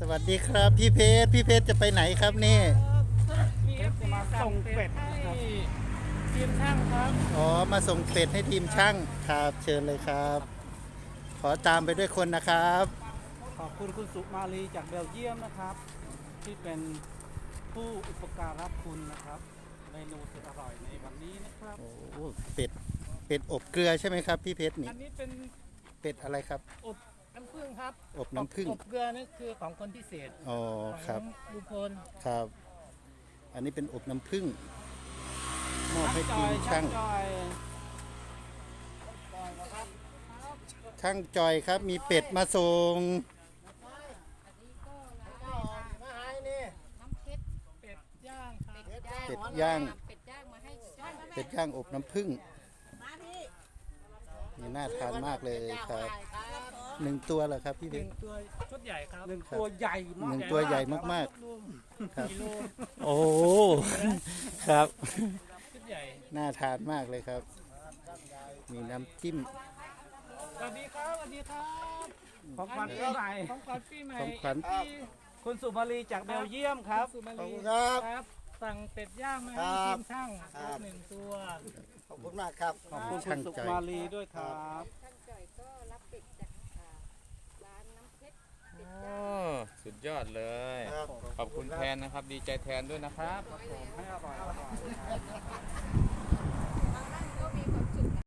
สวัสดีครับ พี่เพชรพี่เพชรจะไปไหนครับนี่มีเอฟซีมาส่งเป็ดให้ทีมช่างครับอ๋อมาส่งเป็ดให้ทีมช่างครับ เชิญเลยครับ ขอตามไปด้วยคนนะครับ ขอบคุณคุณสุมาลีจากเบลเยียมนะครับ ที่เป็นผู้อุปการะคุณนะครับเมนูสุดอร่อยในวันนี้นะครับ โอ้เป็ดเป็ดอบเกลือใช่ไหมครับ พี่เพชรนี่อันนี้เป็นเป็ดอะไรครับอบ น้ำผึ้งครับอบน้ำผึ้งอบเกลือนี่คือของคนพิเศษอ๋อของครับลุงพลครับ อันนี้เป็นอบน้ำผึ้งมอบให้จทีอยมช่าช่างงจอยช่างจอยครับ มีเป็ดมาส่งน้ำเพชรเป็ดย่างครับเป็ดย่างเป็ดย่างมาให้ช่างเป็ดย่างอบน้ำผึ้งนี่น่าทานมากเลยครับ หนึ่งตัวเหรอครับพี่หเพนึ่ชงรตัวชุดใหญ่ครับหนึ่งตัวใหญ่มากหนึ่งตัวใหญ่มากรวมๆครับ กิโลโอ้ ครับ ชุดใหญ่น่าทานมากเลยครับ มีน้ำจิ้ม สวัสดีครับสวัสดีครับของขวัญเท่าไหร่ของขวัญปีใหม่ของขวัญที่คุณสุมาลีจากเบลเยียมครับ สุมาขอบลีคุณครับ ครับ สั่งเป็ดย่างมาให้ครัทีบมช่างครับ หนึ่งตัวขอบคุณมากครับ ขอบคุณคุณสุมาลีด้วยครับ ช่างจ่อยก็รับเป็ดจากอ่าร้านน้ำเพชรเป็ด โอ้ ย่าง สุ ดยอดเลยครับขอบคุณแทนนะครับ ดีใจแทนด้วยนะครับ ให้อร่อยอร่อย